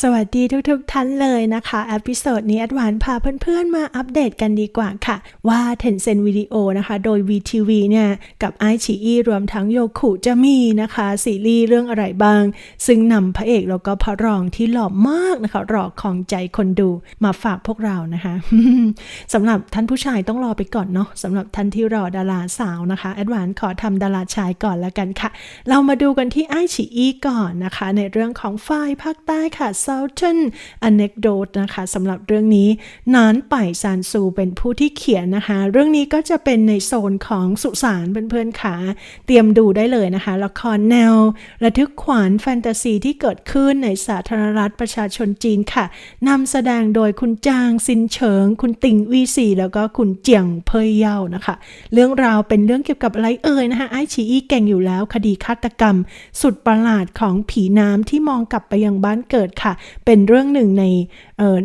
สวัสดีทุกๆทท่านเลยนะคะอพิโซดนี้แอดวานพาเพื่อนๆ มาอัปเดตกันดีกว่าค่ะ ว่า Tencent Video นะคะ โดย VTV เนี่ย กับไอชีอีรวมทั้งโยคุจะมีนะคะ ซีรีส์เรื่องอะไรบ้าง ซึ่งนำพระเอกแล้วก็พระรองที่หล่อมากนะคะรอของใจคนดูมาฝากพวกเรานะคะสำหรับท่านผู้ชายต้องรอไปก่อนเนาะสำหรับท่านที่รอดาราสาวนะคะแอดวานขอทำดาราชายก่อนล้วกันค่ะ เรามาดูกันที่ไอชีอีก่อนนะคะ ในเรื่องของฝ่ายภาคใต้ค่ะ Southern Anecdote นะคะสำหรับเรื่องนี้นานไปซานซูเป็นผู้ที่เขียนนะคะ เรื่องนี้ก็จะเป็นในโซนของสุสานเพื่อนๆขาเตรียมดูได้เลยนะคะ ละครแนว ระทึกขวัญแฟนตาซีที่เกิดขึ้นในสาธารณรัฐประชาชนจีนค่ะนำแสดงโดยคุณจางซินเฉิง คุณติงวีซีแล้วก็คุณเจียงเพยเย่านะคะ เรื่องราวเป็นเรื่องเกี่ยวกับอะไรเอ่ยนะคะไอชีอีเก่งอยู่แล้วคดีฆาตกรรม สุดประหลาดของผีน้ำที่มองกลับไปยังบ้านเกิดค่ะเป็นเรื่องหนึ่งใน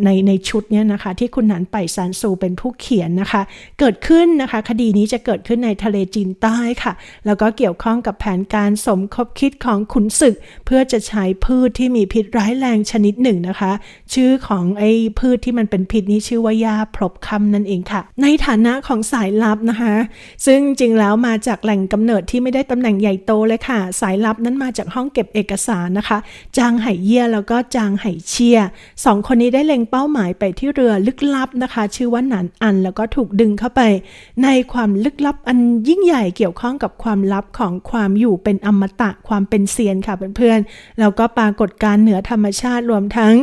ในในชุดเนี้ยนะคะที่คุณหนันไปซานซูเป็นผู้เขียนนะคะ เกิดขึ้นนะคะ คดีนี้จะเกิดขึ้นในทะเลจีนใต้ค่ะ แล้วก็เกี่ยวข้องกับแผนการสมคบคิดของขุนศึก เพื่อจะใช้พืชที่มีพิษร้ายแรงชนิดหนึ่งนะคะ ชื่อของไอ้พืชที่มันเป็นพิษนี้ชื่อว่ายาพรบคำนั่นเองค่ะ ในฐานะของสายลับนะคะ ซึ่งจริงแล้วมาจากแหล่งกำเนิดที่ไม่ได้ตำแหน่งใหญ่โตเลยค่ะ สายลับนั้นมาจากห้องเก็บเอกสารนะคะ จางไหเยี่ยแล้วก็จางไหเชียสองคนนี้ได้เล็งเป้าหมายไปที่เรือลึกลับนะคะ ชื่อว่าหนานอันแล้วก็ถูกดึงเข้าไป ในความลึกลับอันยิ่งใหญ่เกี่ยวข้องกับความลับของความอยู่เป็นอมตะความเป็นเซียนค่ะเพื่อนๆแล้วก็ปรากฏการณ์เหนือธรรมชาติรวมทั้ง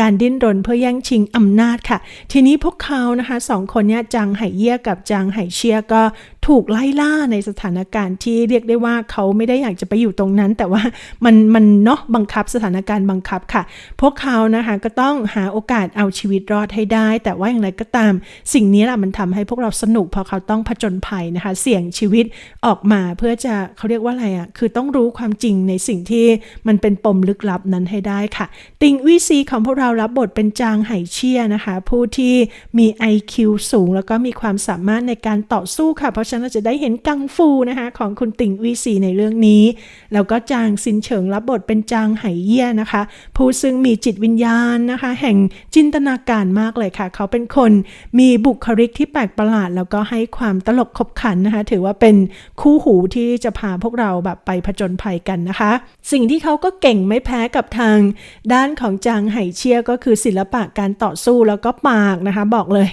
การดิ้นรนเพื่อแย่งชิงอำนาจค่ะ ทีนี้พวกเขานะคะสองคนนี้จางไห่เยี่ยกับจางไหเชียก็ถูกไล่ล่าในสถานการณ์ที่เรียกได้ว่าเขาไม่ได้อยากจะไปอยู่ตรงนั้น แต่ว่ามันมันเนาะบังคับสถานการณ์บังคับค่ะพวกเขานะคะก็ต้องหาโอกาสเอาชีวิตรอดให้ได้ แต่ว่าอย่างไรก็ตาม สิ่งนี้แหละมันทำให้พวกเราสนุกเพราะเขาต้องผจญภัยนะคะ เสี่ยงชีวิตออกมาเพื่อจะเขาเรียกว่าอะไรอะ่ะคือต้องรู้ความจริงในสิ่งที่มันเป็นปมลึกลับนั้นให้ได้ค่ะ ติงวีซีของพวกเรารับบทเป็นจางไหเชี่ยนะคะ ผู้ที่มี IQ สูง แล้วก็มีความสามารถในการต่อสู้ค่ะ เพราะฉะนั้นเราจะได้เห็นกังฟูนะคะของคุณติงวีซีในเรื่องนี้ แล้วก็จางซินเฉิงรับบทเป็นจางไหเยี่ยนะคะ ผู้ซึ่งมีจิตวิญญาณนะคะ แห่งจินตนาการมากเลยค่ะ เขาเป็นคนมีบุคลิกที่แปลกประหลาด แล้วก็ให้ความตลกขบขันนะคะ ถือว่าเป็นคู่หูที่จะพาพวกเราแบบไปผจญภัยกันนะคะ สิ่งที่เขาก็เก่งไม่แพ้กับทางด้านของจางไห่เชียก็คือศิลปะการต่อสู้แล้วก็ปากนะคะ บอกเลย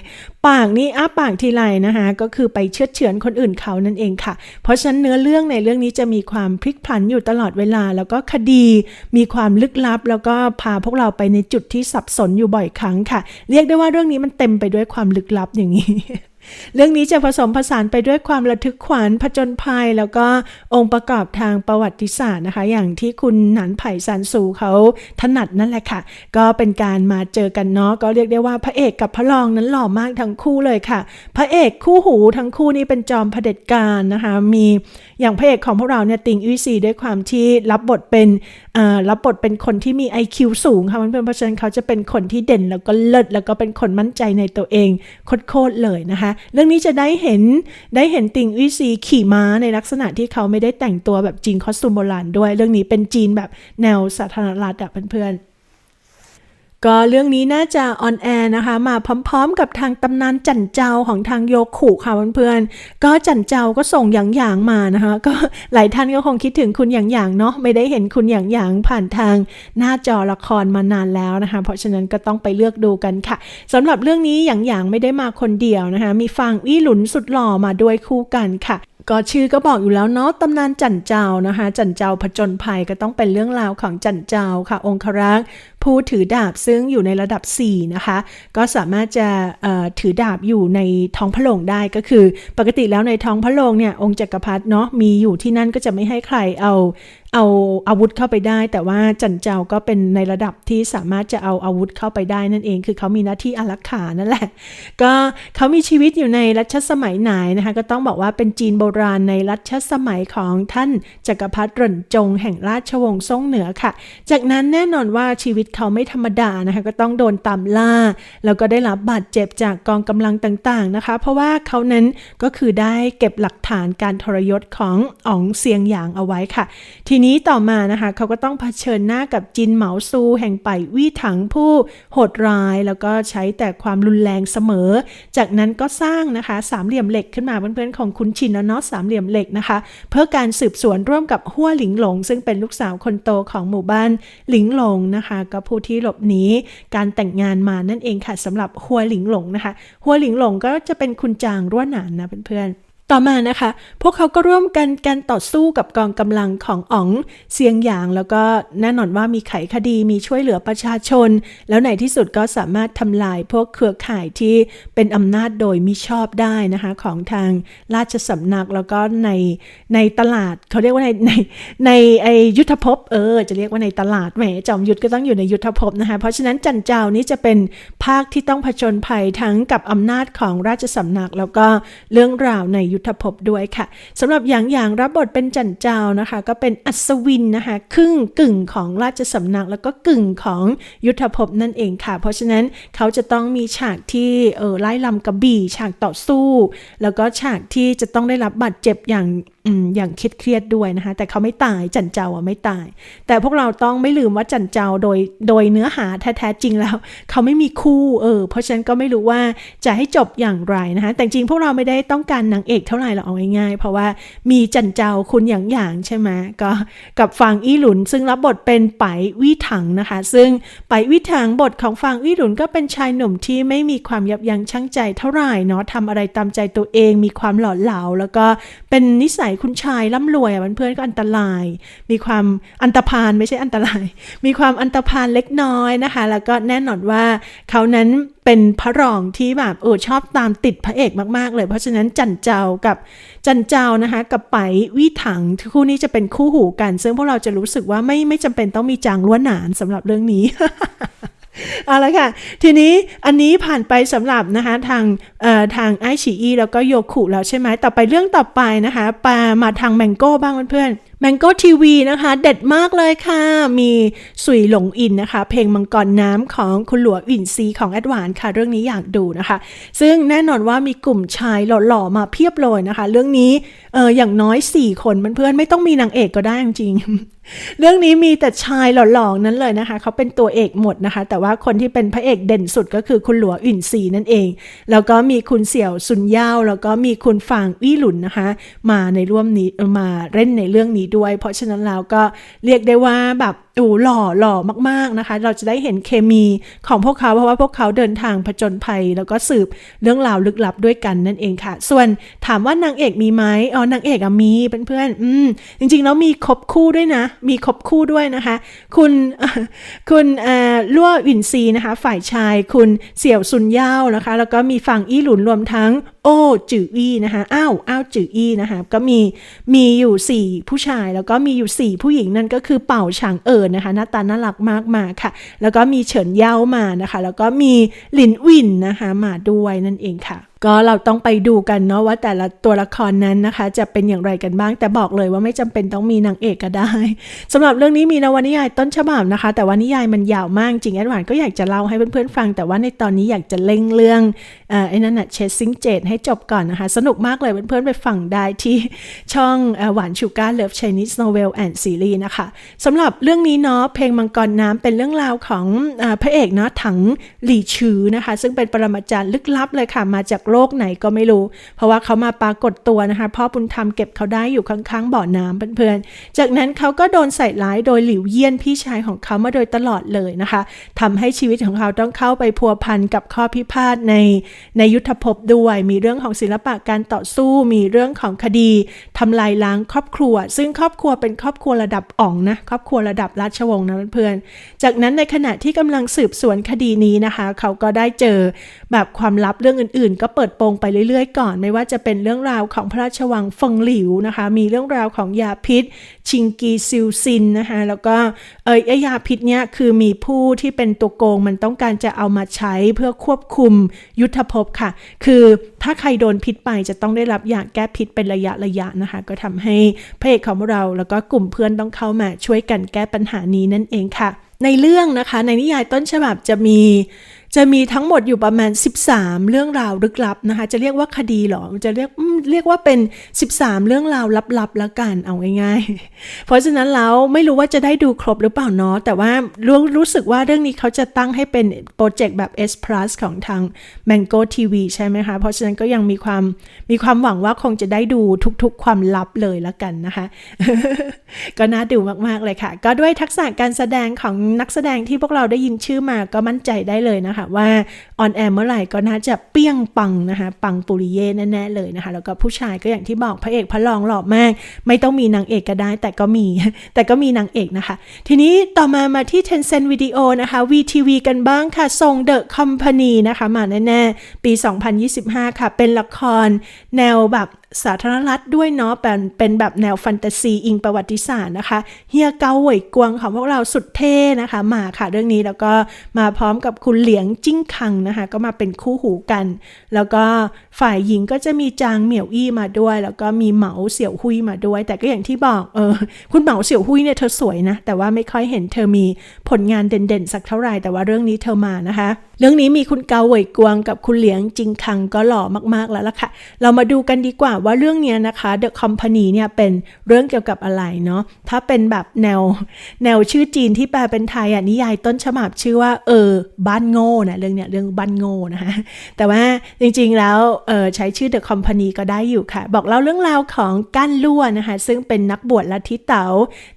ปากนี่อ้าปากทีไรนะคะ ก็คือไปเชือดเฉือนคนอื่นเขานั่นเองค่ะ เพราะฉะนั้นเนื้อเรื่องในเรื่องนี้จะมีความพลิกพลันอยู่ตลอดเวลา แล้วก็คดีมีความลึกลับแล้วก็พาพวกเราไปในจุดที่สับสนอยู่บ่อยครั้งค่ะ เรียกได้ว่าเรื่องนี้มันเต็มไปด้วยความลึกลับอย่างนี้เรื่องนี้จะผสมผสานไปด้วยความระทึกขวัญผจญภัย แล้วก็องค์ประกอบทางประวัติศาสตร์นะคะ อย่างที่คุณหนานไผ่ซันซูเขาถนัดนั่นแหละค่ะ ก็เป็นการมาเจอกันเนาะก็เรียกได้ว่าพระเอกกับพระรองนั้นหล่อมากทั้งคู่เลยค่ะ พระเอกคู่หูทั้งคู่นี้เป็นจอมเผด็จการนะคะ มีอย่างพระเอกของพวกเราเนี่ยติงอุยซีด้วยความที่รับบทเป็นรับบทเป็นคนที่มี IQ สูงค่ะเพื่อนเพราะฉะนั้นเขาจะเป็นคนที่เด่นแล้วก็เลิศแล้วก็เป็นคนมั่นใจในตัวเองโคตรเลยนะคะ เรื่องนี้จะได้เห็นได้เห็นติงอุยซีขี่ม้าในลักษณะที่เขาไม่ได้แต่งตัวแบบจีนคอสตูมโบราณด้วย เรื่องนี้เป็นจีนแบบแนวสาธารณรัฐอะเพื่อนๆ ก็เรื่องนี้น่าจะออนแอร์นะคะ มาพร้อมๆ กับทางตำนานจันเจ้าของทางโยคุค่ะเพื่อนๆก็จันเจ้าก็ส่งหยางหยางมานะคะ ก็หลายท่านก็คงคิดถึงคุณหยางหยางเนาะไม่ได้เห็นคุณหยางหยางผ่านทางหน้าจอละครมานานแล้วนะคะ เพราะฉะนั้นก็ต้องไปเลือกดูกันค่ะสำหรับเรื่องนี้หยางหยางไม่ได้มาคนเดียวนะคะ มีฟางอี้หลุนสุดหล่อมาด้วยคู่กันค่ะก็ชื่อก็บอกอยู่แล้วเนาะตำนานจันเจ้านะคะ จันเจ้าผจญภัยก็ต้องเป็นเรื่องราวของจันเจ้าค่ะ องครักษ์ ผู้ถือดาบซึ่งอยู่ในระดับ 4 นะคะ ก็สามารถจะถือดาบอยู่ในท้องพระโรงได้ก็คือ ปกติแล้วในท้องพระโรงเนี่ยองค์จักรพรรดิเนาะมีอยู่ที่นั่นก็จะไม่ให้ใครเอาเอาอาวุธเข้าไปได้ แต่ว่าจันเจ้าก็เป็นในระดับที่สามารถจะเอาอาวุธเข้าไปได้นั่นเอง คือเขามีหน้าที่อารักขานั่นแหละ ก็เขามีชีวิตอยู่ในรัชสมัยไหนนะคะก็ต้องบอกว่าเป็นจีนโบราณในรัชสมัยของท่านจักรพรรดิหรินจงแห่งราชวงศ์ซ่งเหนือค่ะ จากนั้นแน่นอนว่าชีวิตเขาไม่ธรรมดานะคะก็ต้องโดนตามล่า แล้วก็ได้รับบาดเจ็บจากกองกำลังต่างๆนะคะ เพราะว่าเขานั้นก็คือได้เก็บหลักฐานการทรยศของอ๋องเซียงหยางเอาไว้ค่ะ ทีนี้ต่อมานะคะเขาก็ต้องเผชิญหน้ากับจินเหมาซูแห่งไปวี่ถังผู้โหดร้าย แล้วก็ใช้แต่ความรุนแรงเสมอ จากนั้นก็สร้างนะคะสามเหลี่ยมเหล็กขึ้นมาเพื่อนๆของคุณชินแล้วเนาะสามเหลี่ยมเหล็กนะคะ เพื่อการสืบสวนร่วมกับหัวหลิงหลง ซึ่งเป็นลูกสาวคนโตของหมู่บ้านหลิงหลงนะคะ ก็ผู้ที่หลบหนีการแต่งงานมานั่นเองค่ะสำหรับหัวหลิงหลงนะคะ หัวหลิงหลงก็จะเป็นคุณจางรั่วหนานนะเพื่อนๆ ต่อมานะคะ พวกเขาก็ร่วมกันการต่อสู้กับกองกำลังของอ๋องเซียงหยาง แล้วก็แน่นอนว่ามีไขคดีมีช่วยเหลือประชาชน แล้วในที่สุดก็สามารถทำลายพวกเครือข่ายที่เป็นอำนาจโดยมิชอบได้นะคะของทางราชสำนักแล้วก็ในในตลาดเขาเรียกว่าในในในไอยุทธภพเออจะเรียกว่าในตลาดแหมจอมยุทธก็ต้องอยู่ในยุทธภพนะคะเพราะฉะนั้นจันเจ้านี้จะเป็นภาคที่ต้องผจญภัยทั้งกับอำนาจของราชสำนัก แล้วก็เรื่องราวในยุทธภพด้วยค่ะสำหรับอย่างอย่างรับบทเป็นจันเจ้านะคะ ก็เป็นอัศวินนะคะครึ่งกึ่งของราชสำนักแล้วก็กึ่งของยุทธภพนั่นเองค่ะ เพราะฉะนั้นเขาจะต้องมีฉากที่เออไล่ลำกระบี่ฉากต่อสู้ แล้วก็ฉากที่จะต้องได้รับบาดเจ็บอย่างอย่างเครียดเครียดด้วยนะคะ แต่เขาไม่ตายจันเจ้าอะไม่ตาย แต่พวกเราต้องไม่ลืมว่าจันเจ้าโดยโดยเนื้อหาแท้ๆจริงแล้ว เขาไม่มีคู่เออเพราะฉะนั้นก็ไม่รู้ว่าจะให้จบอย่างไรนะคะ แต่จริงพวกเราไม่ได้ต้องการนางเอกเท่าไหร่หรอกเอาง่ายๆเพราะว่ามีจันเจ้าคุณอย่างอย่างใช่ไหมก็กับฟางอี้หลุน ซึ่งรับบทเป็นไปวี่ถังนะคะ ซึ่งไปวี่ถังบทของฟางอี้หลุนก็เป็นชายหนุ่มที่ไม่มีความยับยั้งชั่งใจเท่าไหร่เนาะทำอะไรตามใจตัวเองมีความหล่อเหลาแล้วก็เป็นนิสัยคุณชายร่ำรวยเพื่อนๆก็อันตราย มีความอันตรพานไม่ใช่อันตราย มีความอันตรพานเล็กน้อยนะคะ แล้วก็แน่นอนว่าเขานั้นเป็นพระรองที่แบบเออชอบตามติดพระเอกมากๆ เลย เพราะฉะนั้นจันเจ้ากับจันเจ้านะคะ กับไปวิถังคู่นี้จะเป็นคู่หูกัน ซึ่งพวกเราจะรู้สึกว่าไม่ไม่จำเป็นต้องมีจางล้วนหนานสำหรับเรื่องนี้ เอาละค่ะ ทีนี้อันนี้ผ่านไปสำหรับนะคะทางทางไอชีอีแล้วก็โยคุแล้วใช่ไหมต่อไปเรื่องต่อไปนะคะปามาทางแมงโก้บ้างเพื่อนๆ แมงโก้ทีวีนะคะ เด็ดมากเลยค่ะ มีสุยหลงอินนะคะ เพลงมังกรน้ำของคุณหลวงอินซีของแอดวานค่ะ เรื่องนี้อยากดูนะคะ ซึ่งแน่นอนว่ามีกลุ่มชายหล่อๆ มาเพียบเลยนะคะ เรื่องนี้เอออย่างน้อย 4 คนเพื่อนๆไม่ต้องมีนางเอกก็ได้จริงเรื่องนี้มีแต่ชายหล่อๆนั้นเลยนะคะ เขาเป็นตัวเอกหมดนะคะ แต่ว่าคนที่เป็นพระเอกเด่นสุดก็คือคุณหลวงอินซีนั่นเอง แล้วก็มีคุณเสี่ยวซุนย่าวแล้วก็มีคุณฟางอี้หลุนนะคะ มาในร่วมนี้มาเล่นในเรื่องนี้ด้วย เพราะฉะนั้นแล้วก็เรียกได้ว่าแบบโอ้หล่อหล่อมากๆนะคะ เราจะได้เห็นเคมีของพวกเขา เพราะว่าพวกเขาเดินทางผจญภัย แล้วก็สืบเรื่องราวลึกลับด้วยกันนั่นเองค่ะ ส่วนถามว่านางเอกมีไหมอ๋อนางเอกอะมีเพื่อนๆอืมจริงๆแล้วมีคบคู่ด้วยนะ มีคบคู่ด้วยนะคะ คุณคุณเอ่อลั่ววินซีนะคะ ฝ่ายชายคุณเสี่ยวซุนย่าวนะคะ แล้วก็มีฝั่งอี้หลุนรวมทั้งโอ้จืออี้นะคะอ้าวอ้าวจืออี้นะคะก็มีมีอยู่ 4 ผู้ชายแล้วก็มีอยู่ 4 ผู้หญิงนั่นก็คือเป่าฉางเอิญนะคะหน้าตาน่ารักมากมาค่ะ แล้วก็มีเฉินเย้ามานะคะ แล้วก็มีหลินวินนะคะมาด้วยนั่นเองค่ะ ก็เราต้องไปดูกันเนาะว่าแต่ละตัวละครนั้นนะคะ จะเป็นอย่างไรกันบ้าง แต่บอกเลยว่าไม่จำเป็นต้องมีนางเอกก็ได้สำหรับเรื่องนี้มีนวนิยายต้นฉบับนะคะ แต่ว่านิยายมันยาวมากจริงแอดวานก็อยากจะเล่าให้เพื่อนๆฟัง แต่ว่าในตอนนี้อยากจะเล่งเรื่องอไอ้นั่นนะเชสซิงเจดให้จบก่อนนะคะ สนุกมากเลยเพื่อนๆไปฟังได้ที่ช่องเอ่อหวานชูการ์เลิฟ Chinese Novel and Series นะคะสำหรับเรื่องนี้เนาะเพลงมังกรน้ำเป็นเรื่องราวของอพระเอกเนาะถังหลี่ชือนะคะ ซึ่งเป็นปรมาจารย์ลึกลับเลยค่ะมาจากโลกไหนก็ไม่รู้ เพราะว่าเขามาปรากฏตัวนะคะ พ่อบุญธรรมเก็บเขาได้อยู่ข้างๆบ่อน้ำเพื่อนๆ จากนั้นเขาก็โดนใส่ร้ายโดยหลิวเยี่ยนพี่ชายของเขามาโดยตลอดเลยนะคะทำให้ชีวิตของเขาต้องเข้าไปพัวพันกับข้อพิพาทในในยุทธภพด้วย มีเรื่องของศิลปะการต่อสู้ มีเรื่องของคดีทำลายล้างครอบครัว ซึ่งครอบครัวเป็นครอบครัวระดับอ่องนะ ครอบครัวระดับราชวงศ์นะเพื่อนๆ จากนั้นในขณะที่กำลังสืบสวนคดีนี้นะคะ เขาก็ได้เจอแบบความลับเรื่องอื่นๆ ก็เปิดิดโปงไปเรื่อยๆ ก่อน ไม่ว่าจะเป็นเรื่องราวของพระราชวังฟงหลิวนะคะ มีเรื่องราวของยาพิษ ชิงกีซิลซินนะคะ แล้วก็เออไอยาพิษเนี่ยคือมีผู้ที่เป็นตัวโกงมันต้องการจะเอามาใช้เพื่อควบคุมยุทธภพค่ะ คือถ้าใครโดนพิษไปจะต้องได้รับยาแก้พิษเป็นระยะระยะนะคะ ก็ทำให้พระเอกของเราแล้วก็กลุ่มเพื่อนต้องเข้ามาช่วยกันแก้ปัญหานี้นั่นเองค่ะ ในเรื่องนะคะในนิยายต้นฉบับจะมี จะมีทั้งหมดอยู่ประมาณ 13 เรื่องราวลึกลับนะคะ จะเรียกว่าคดีหรอ จะเรียกเรียกว่าเป็น 13 เรื่องราวลับๆแล้วกันเอาง่ายๆ เพราะฉะนั้นแล้วไม่รู้ว่าจะได้ดูครบหรือเปล่าเนาะแต่ว่ารู้รู้สึกว่าเรื่องนี้เขาจะตั้งให้เป็นโปรเจกต์แบบ S Plus ของทาง Mango TV ใช่ไหมคะ เพราะฉะนั้นก็ยังมีความมีความหวังว่าคงจะได้ดูทุกๆ ความลับเลยและกันนะคะ ก็น่าดูมากๆเลยค่ะ ก็ด้วยทักษะการแสดงของนักแสดงที่พวกเราได้ยินชื่อมาก็มั่นใจได้เลยนะคะคะว่าออนแอร์เมื่อไหร่ก็น่าจะเปี้ยงปังนะคะ ปังปุริเย่แน่ๆเลยนะคะ แล้วก็ผู้ชายก็อย่างที่บอกพระเอกพระรองหล่อมาก ไม่ต้องมีนางเอกก็ได้ แต่ก็มี แต่ก็มีนางเอกนะคะ ทีนี้ต่อมามาที่ Tencent Video นะคะ VTV กันบ้างค่ะทรง The Company นะคะ มาแน่ๆ ปี 2025 ค่ะ เป็นละครแนวแบบ สาธารณรัฐด้วยเนาะเป็นเป็นแบบแนวแฟนตาซีอิงประวัติศาสตร์นะคะเฮียเกาเหวยกวงของพวกเราสุดเท่นะคะ มาค่ะเรื่องนี้แล้วก็มาพร้อมกับคุณเหลียงจิ้งคังนะคะ ก็มาเป็นคู่หูกัน แล้วก็ฝ่ายหญิงก็จะมีจางเหมียวอี้มาด้วย แล้วก็มีเหมาเสี่ยวหุยมาด้วย แต่ก็อย่างที่บอกเออคุณเหมาเสี่ยวหุยเนี่ยเธอสวยนะแต่ว่าไม่ค่อยเห็นเธอมีผลงานเด่นๆสักเท่าไหร่แต่ว่าเรื่องนี้เธอมานะคะ เรื่องนี้มีคุณเกาเหวยกวงกับคุณเหลียงจิงคังก็หล่อมากๆแล้วล่ะค่ะ เรามาดูกันดีกว่าว่าเรื่องนี้นะคะ The Company เนี่ยเป็นเรื่องเกี่ยวกับอะไรเนาะ ถ้าเป็นแบบแนวแนวชื่อจีนที่แปลเป็นไทยอะนิยายต้นฉบับชื่อว่าเออบ้านโง่นะเรื่องเนี้ยเรื่องบ้านโง่นะคะแต่ว่าจริงๆแล้วเออใช้ชื่อ The Company ก็ได้อยู่ค่ะ บอกเล่าเรื่องราวของกั้นลั่วนะคะ ซึ่งเป็นนักบวชลัทธิเต๋า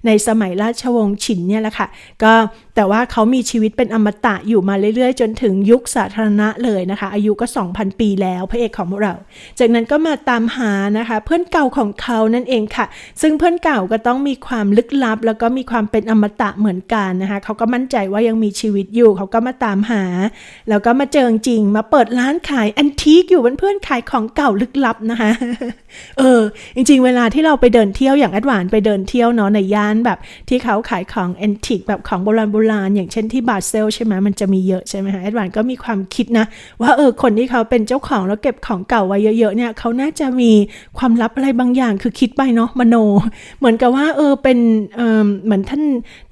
ในสมัยราชวงศ์ฉินเนี่ยแหละค่ะ ก็ แต่ว่าเขามีชีวิตเป็นอมตะอยู่มาเรื่อยๆ จนถึงยุคสาธารณะเลยนะคะ อายุก็ 2,000 ปีแล้วพระเอกของพวกเรา จากนั้นก็มาตามหานะคะ เพื่อนเก่าของเขานั่นเองค่ะ ซึ่งเพื่อนเก่าก็ต้องมีความลึกลับ แล้วก็มีความเป็นอมตะเหมือนกันนะคะเขาก็มั่นใจว่ายังมีชีวิตอยู่เขาก็มาตามหา แล้วก็มาเจอจริงมาเปิดร้านขายแอนทิกอยู่เพื่อนๆขายของเก่าลึกลับนะคะเออจริง ๆ เวลาที่เราไปเดินเที่ยวอย่างแอดวานไปเดินเที่ยวเนาะในย่านแบบที่เขาขายของแอนทิกแบบของโบราณโบราณ อย่างเช่นที่บาเซลใช่ไหมมันจะมีเยอะใช่ไหมคะแอดวานก็มีความคิดนะว่าเออคนที่เขาเป็นเจ้าของแล้วเก็บของเก่าไว้เยอะๆเนี่ยเขาน่าจะมีความลับอะไรบางอย่างคือคิดไปเนาะมโน เหมือนกับว่าเออเป็นเออเหมือนท่าน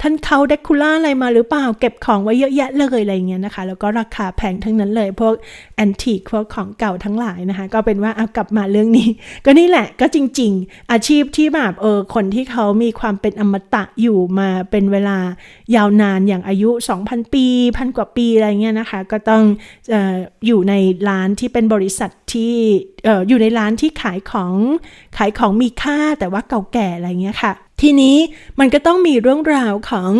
ท่านเขาเดคูล่าอะไรมาหรือเปล่าเก็บของไว้เยอะแยะเลยอะไรเงี้ยนะคะ แล้วก็ราคาแพงทั้งนั้นเลยพวกแอนทิกพวกของเก่าทั้งหลายนะคะก็เป็นว่าเอากลับมาเรื่องนี้ ก็นี่แหละก็จริง ๆ อาชีพที่แบบเออคนที่เขามีความเป็นอมตะอยู่มาเป็นเวลายาวนานอย่างอายุ 2,000 ปี พันกว่าปีอะไรเงี้ยนะคะ ก็ต้องออยู่ในร้านที่เป็นบริษัทที่ออยู่ในร้านที่ขายของขายของมีค่าแต่ว่าเก่าแก่อะไรเงี้ยค่ะ ทีนี้มันก็ต้องมีเรื่องราวของ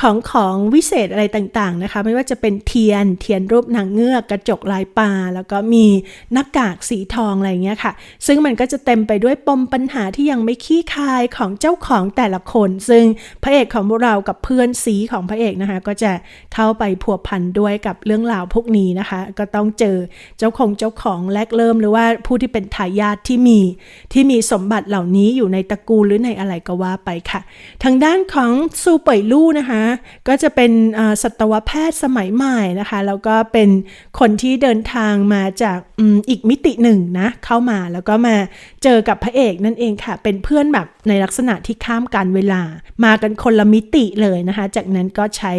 ของของวิเศษอะไรต่างๆนะคะ ไม่ว่าจะเป็นเทียนเทียนรูปนางเงือกกระจกลายปลาแล้วก็มีหน้ากากสีทองอะไรเงี้ยค่ะ ซึ่งมันก็จะเต็มไปด้วยปมปัญหาที่ยังไม่ขี้คายของเจ้าของแต่ละคน ซึ่งพระเอกของพวกเรากับเพื่อนสีของพระเอกนะคะ ก็จะเข้าไปพัวพันด้วยกับเรื่องราวพวกนี้นะคะ ก็ต้องเจอเจ้าของเจ้าของแรกเริ่มหรือว่าผู้ที่เป็นทายาทที่มีที่มีสมบัติเหล่านี้อยู่ในตระกูลหรือในอะไรก็ว่าไปค่ะ ทางด้านของซูเป่ยลู่นะคะก็จะเป็นสัตวแพทย์สมัยใหม่นะคะ แล้วก็เป็นคนที่เดินทางมาจากออีกมิติหนึ่งนะ เข้ามาแล้วก็มาเจอกับพระเอกนั่นเองค่ะ เป็นเพื่อนแบบในลักษณะที่ข้ามการเวลา มากันคนละมิติเลยนะคะ จากนั้นก็ใช้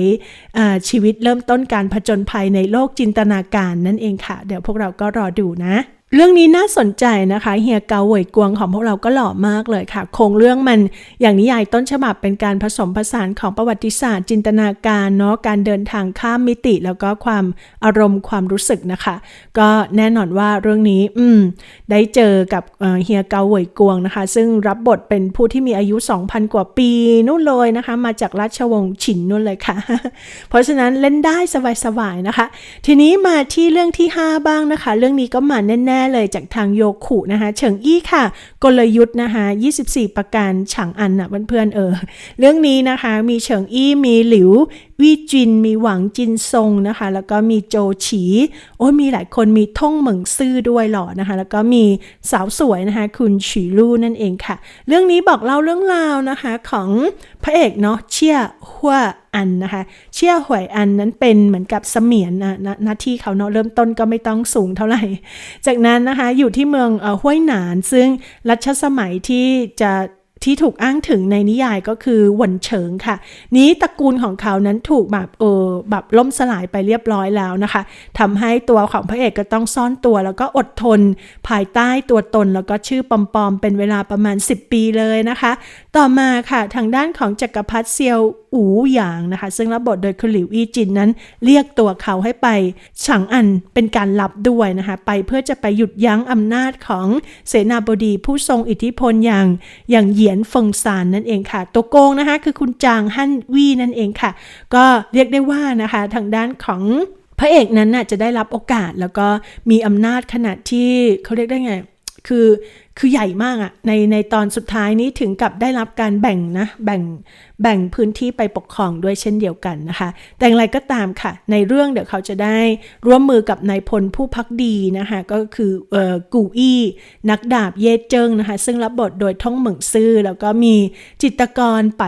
ชีวิตเริ่มต้นการผจญภัยในโลกจินตนาการนั่นเองค่ะ เดี๋ยวพวกเราก็รอดูนะ เรื่องนี้น่าสนใจนะคะ เฮียเกาเหวยกวงของพวกเราก็หล่อมากเลยค่ะ โครงเรื่องมันอย่างนิยายต้นฉบับเป็นการผสมผสานของประวัติศาสตร์จินตนาการเนาะการเดินทางข้ามมิติ แล้วก็ความอารมณ์ความรู้สึกนะคะ ก็แน่นอนว่าเรื่องนี้อืมได้เจอกับเฮียเกาเหวยกวงนะคะ ซึ่งรับบทเป็นผู้ที่มีอายุ 2,000 กว่าปีนู่นเลยนะคะ มาจากราชวงศ์ฉินนู่นเลยค่ะ เพราะฉะนั้นเล่นได้สบายๆนะคะ ทีนี้มาที่เรื่องที่ 5 บ้างนะคะ เรื่องนี้ก็มาแน่ๆเลยจากทางโยคุนะคะ เฉิงอี้ค่ะ กลยุทธ์นะคะ 24 ประการฉางอันนะเพื่อนๆเออ เรื่องนี้นะคะมีเฉิงอี้มีหลิววีจินมีหวังจินซงนะคะ แล้วก็มีโจฉีโอ้ยมีหลายคนมีท่งเหมิงซื่อด้วยหล่อนะคะ แล้วก็มีสาวสวยนะคะคุณฉีลู่นั่นเองค่ะ เรื่องนี้บอกเล่าเรื่องราวนะคะของพระเอกเนาะเชี่ยหัว อันนะคะเชี่ยหวยอันนั้นเป็นเหมือนกับเสมียนนะหน้าที่เขาเนาะเริ่มต้นก็ไม่ต้องสูงเท่าไหร่ จากนั้นนะคะอยู่ที่เมืองห้วยหนาน ซึ่งรัชสมัยที่จะที่ถูกอ้างถึงในนิยายก็คือหวนเฉิงค่ะ นี้ตระกูลของเขานั้นถูกแบบเออแบบล่มสลายไปเรียบร้อยแล้วนะคะทำให้ตัวของพระเอกก็ต้องซ่อนตัวแล้วก็อดทน ภายใต้ตัวตนแล้วก็ชื่อปลอมๆเป็นเวลาประมาณ 10 ปีเลยนะคะ ต่อมาค่ะทางด้านของจักรพรรดิเซียว อูหยางนะคะ ซึ่งรับบทโดยคุณหลิวอีจินนั้น เรียกตัวเขาให้ไปฉางอันเป็นการลับด้วยนะคะ ไปเพื่อจะไปหยุดยั้งอำนาจของเสนาบดีผู้ทรงอิทธิพลอย่างอย่างเหยียนเฟิงซานนั่นเองค่ะ ตัวโกงนะคะคือคุณจางฮั่นวี่นั่นเองค่ะ ก็เรียกได้ว่านะคะทางด้านของพระเอกนั้นน่ะจะได้รับโอกาสแล้วก็มีอำนาจขนาดที่เขาเรียกได้ไง คือ คือใหญ่มากอะในในตอนสุดท้ายนี้ถึงกับได้รับการแบ่งนะแบ่งแบ่งพื้นที่ไปปกครองด้วยเช่นเดียวกันนะคะ แต่อย่างไรก็ตามค่ะ ในเรื่องเดี๋ยวเขาจะได้ร่วมมือกับนายพลผู้พักดีนะคะก็คือเอ่อกูอี้นักดาบเย่เจิงนะคะซึ่งรับบทโดยท่องเหมิงซื่อแล้วก็มีจิตกรไป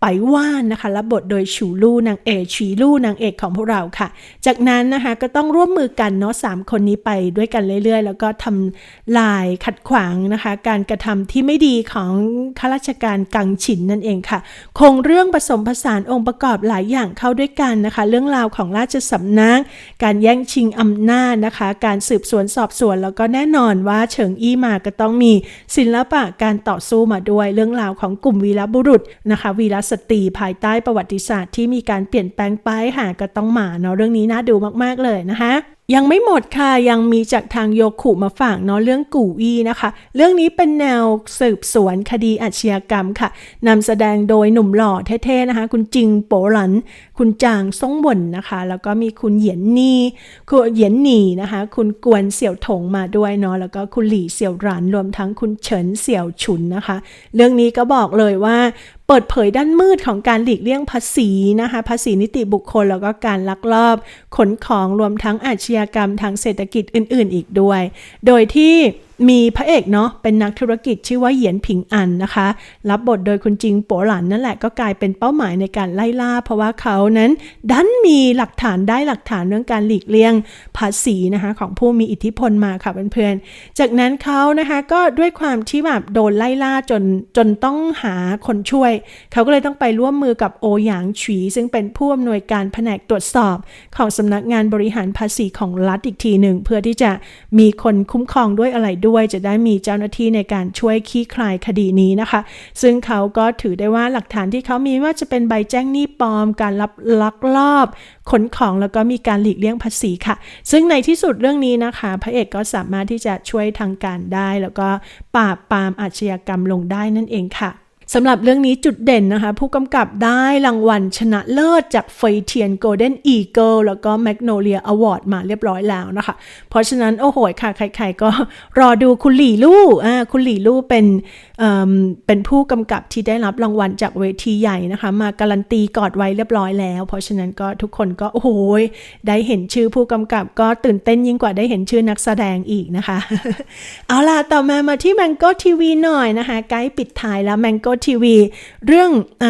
ไปว่านนะคะรับบทโดยชูลู่นางเอกชีลู่นางเอกของพวกเราค่ะ จากนั้นนะคะก็ต้องร่วมมือกันเนาะสามคนนี้ไปด้วยกันเรื่อยๆ แล้วก็ทำลายขัดขวางนะคะ การกระทำที่ไม่ดีของข้าราชการกังฉินนั่นเองค่ะ คงเรื่องผสมผสานองค์ประกอบหลายอย่างเข้าด้วยกันนะคะ เรื่องราวของราชสำนักการแย่งชิงอำนาจนะคะ การสืบสวนสอบสวนแล้วก็แน่นอนว่าเฉิงอี้มาก็ต้องมีศิลปะการต่อสู้มาด้วยเรื่องราวของกลุ่มวีรบุรุษนะคะวีรสตรีภายใต้ประวัติศาสตร์ที่มีการเปลี่ยนแปลงไปหาก็ต้องหมาเนาะเรื่องนี้น่าดูมากๆเลยนะคะยังไม่หมดค่ะยังมีจากทางโยคุมาฝากเนาะเรื่องกูอีนะคะ เรื่องนี้เป็นแนวสืบสวนคดีอาชญากรรมค่ะนำแสดงโดยหนุ่มหล่อเท่ๆนะคะ คุณจิงโปหลัน คุณจางซ่งบ่นนะคะ แล้วก็มีคุณเหยียนนีคุณเหยียนหนีนะคะ คุณกวนเสี่ยวถงมาด้วยเนาะแล้วก็คุณหลี่เสี่ยวหรันรวมทั้งคุณเฉินเสี่ยวฉุนนะคะ เรื่องนี้ก็บอกเลยว่า เปิดเผยด้านมืดของการหลีกเลี่ยงภาษีนะคะ ภาษีนิติบุคคลแล้วก็การลักลอบ ขนของรวมทั้งอาชญากรรมทางเศรษฐกิจอื่น ๆ อีกด้วย โดยที่ มีพระเอกเนาะเป็นนักธุรกิจชื่อว่าเหยียนผิงอันนะคะ รับบทโดยคุณจิงโปหลันนั่นแหละก็กลายเป็นเป้าหมายในการไล่ล่า เพราะว่าเขานั้นดันมีหลักฐานได้หลักฐานเรื่องการหลีกเลี่ยงภาษีนะคะของผู้มีอิทธิพลมาค่ะเพื่อนๆจากนั้นเขานะคะก็ด้วยความที่แบบโดนไล่ล่าจนจนต้องหาคนช่วย เขาก็เลยต้องไปร่วมมือกับโอหยางฉีซึ่งเป็นผู้อำนวยการแผนกตรวจสอบของสำนักงานบริหารภาษีของรัฐอีกทีหนึ่งเพื่อที่จะมีคนคุ้มครองด้วยอะไรด้วยจะได้มีเจ้าหน้าที่ในการช่วยคลี่คลายคดีนี้นะคะ ซึ่งเขาก็ถือได้ว่าหลักฐานที่เขามีว่าจะเป็นใบแจ้งหนี้ปลอม การรับลักลอบขนของแล้วก็มีการหลีกเลี่ยงภาษีค่ะ ซึ่งในที่สุดเรื่องนี้นะคะ พระเอกก็สามารถที่จะช่วยทางการได้ แล้วก็ปราบปรามอาชญากรรมลงได้นั่นเองค่ะ สำหรับเรื่องนี้จุดเด่นนะคะ ผู้กำกับได้รางวัลชนะเลิศจากเฟยเทียนโกลเด้นอีเกิลแล้วก็แมกโนเลียอวอร์ดมาเรียบร้อยแล้วนะคะ เพราะฉะนั้น โอ้โหค่ะ ใครๆก็รอดูคุณหลี่ลู่อ่าคุณหลี่ลู่เป็นเอ่อเป็นผู้กำกับที่ได้รับรางวัลจากเวทีใหญ่นะคะ มาการันตีกอดไว้เรียบร้อยแล้ว เพราะฉะนั้นก็ทุกคนก็โอ้โหได้เห็นชื่อผู้กำกับก็ตื่นเต้นยิ่งกว่าได้เห็นชื่อนักแสดงอีกนะคะ เอาล่ะต่อมามาที่ Mango TV หน่อยนะคะใกล้ปิดท้ายแล้ว Mango TV เรื่องอ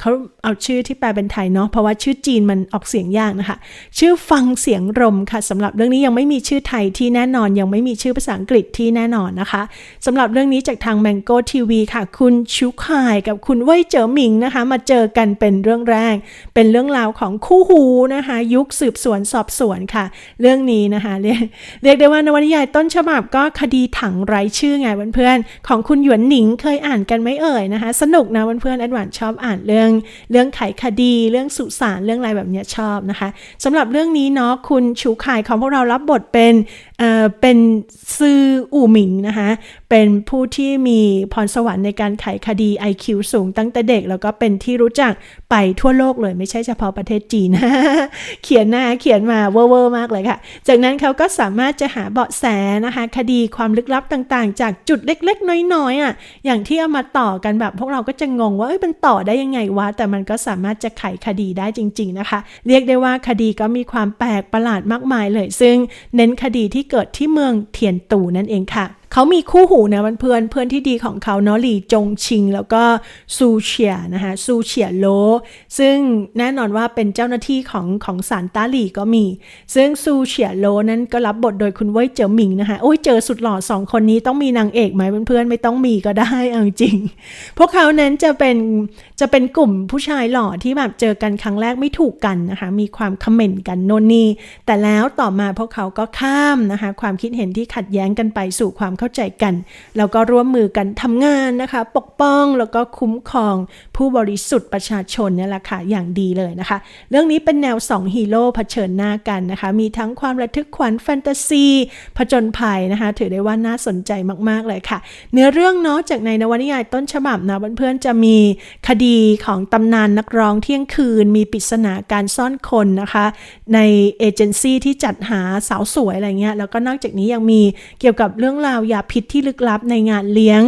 เขาเอาชื่อที่แปลเป็นไทยเนาะเพราะว่าชื่อจีนมันออกเสียงยากนะคะ ชื่อฟังเสียงรมค่ะสำหรับเรื่องนี้ยังไม่มีชื่อไทยที่แน่นอน ยังไม่มีชื่อภาษาอังกฤษที่แน่นอนนะคะสำหรับเรื่องนี้จากทาง Mango TV ค่ะ คุณชูคายกับคุณเว่ยเจ๋อหมิงนะคะ มาเจอกันเป็นเรื่องแรก เป็นเรื่องราวของคู่หูนะคะ ยุคสืบสวนสอบสวนค่ะ เรื่องนี้นะคะเรียกเรียกได้ว่านวนิยายต้นฉบับก็คดีถังไร้ชื่อไงเพื่อนๆของคุณหยวนหนิงเคยอ่านกันไหมเอ่ยนะคะสนุกนะเพื่อนๆแอดวานชอบอ่านเรื่องเรื่องไขคดี เรื่องสุสานเรื่องอะไรแบบเนี้ยชอบนะคะสำหรับเรื่องนี้เนาะคุณชูขายของพวกเรารับบทเป็น เป็นซืออู่หมิงนะคะ เป็นผู้ที่มีพรสวรรค์ในการไขคดี IQ สูงตั้งแต่เด็ก แล้วก็เป็นที่รู้จักไปทั่วโลกเลยไม่ใช่เฉพาะประเทศจีน เขียนหน้าเขียนมาเวอร์ๆมากเลยค่ะ จากนั้นเขาก็สามารถจะหาเบาะแสนะคะ คดีความลึกลับต่างๆ จากจุดเล็กๆ น้อยๆอะอย่างที่เอามาต่อกันแบบพวกเราก็จะงงว่าเอ้ยมันต่อได้ยังไงวะแต่มันก็สามารถจะไขคดีได้จริง ๆนะคะ เรียกได้ว่าคดีก็มีความแปลกประหลาดมากมายเลย ซึ่งเน้นคดีที่เกิดที่เมืองเทียนตูนั่นเองค่ะ เขามีคู่หูนะมันเพื่อนเพื่อนที่ดีของเขาเนาะหลี่จงชิง แล้วก็ซูเฉียนะคะซูเฉียโล ซึ่งแน่นอนว่าเป็นเจ้าหน้าที่ของของศาลต้าหลี่ก็มี ซึ่งซูเฉียโลนั้นก็รับบทโดยคุณเว่ยเจ๋อหมิงนะคะโอ้ยเจอสุดหล่อสองคนนี้ต้องมีนางเอกไหมเพื่อนๆไม่ต้องมีก็ได้เอาจริง พวกเขานั้นจะเป็นจะเป็นกลุ่มผู้ชายหล่อที่แบบเจอกันครั้งแรกไม่ถูกกันนะคะมีความคอมเมนต์กันโน่นนี่แต่แล้วต่อมาพวกเขาก็ข้ามนะคะความคิดเห็นที่ขัดแย้งกันไปสู่ความเข้าใจกันแล้วก็ร่วมมือกันทำงานนะคะ ปกป้องแล้วก็คุ้มครองผู้บริสุทธิ์ประชาชนเนี่ยแหละค่ะอย่างดีเลยนะคะ เรื่องนี้เป็นแนว 2 ฮีโร่เผชิญหน้ากันนะคะ มีทั้งความระทึกขวัญแฟนตาซีผจญภัยนะคะ ถือได้ว่าน่าสนใจมาก ๆ เลยค่ะ เนื้อเรื่องเนาะจากในนวนิยายต้นฉบับนะเพื่อนๆจะมีคดีของตำนานนักร้องเที่ยงคืน มีปริศนาการซ่อนคนนะคะ ในเอเจนซี่ที่จัดหาสาวสวยอะไรเงี้ยแล้วก็นอกจากนี้ยังมีเกี่ยวกับเรื่องราวยาพิษที่ลึกลับในงานเลี้ยง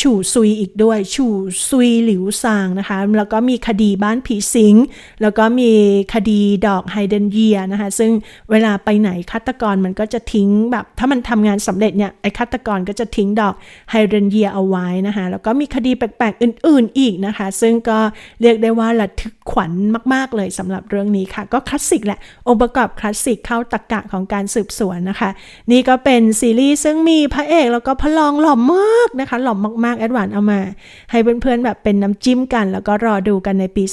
ฉู่ซุยอีกด้วย ฉู่ซุยหลิวซางนะคะ แล้วก็มีคดีบ้านผีสิง แล้วก็มีคดีดอกไฮเดนเยียนะคะ ซึ่งเวลาไปไหนฆาตกรมันก็จะทิ้งแบบ ถ้ามันทำงานสำเร็จเนี่ย ไอ้ฆาตกรก็จะทิ้งดอกไฮเดนเยียเอาไว้นะคะ แล้วก็มีคดีแปลกๆอื่น ๆอีกนะคะ ซึ่งก็เรียกได้ว่าระทึกขวัญมาก ๆ เลยสำหรับเรื่องนี้ค่ะ ก็คลาสสิกแหละ องค์ประกอบคลาสสิกเข้าตะกะของการสืบสวนนะคะ นี่ก็เป็นซีรีส์ซึ่งมีพระเอกแล้วก็พลองหล่อมากนะคะ หล่อมากๆ แอดวานเอามา ให้เพื่อนๆแบบเป็นน้ำจิ้มกัน แล้วก็รอดูกันในปี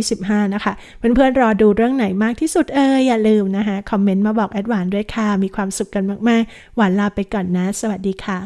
2025 นะคะ เพื่อนๆรอดูเรื่องไหนมากที่สุดเอออย่าลืมนะคะ คอมเมนต์มาบอกแอดวานด้วยค่ะ มีความสุขกันมากๆ หวานลาไปก่อนนะ สวัสดีค่ะ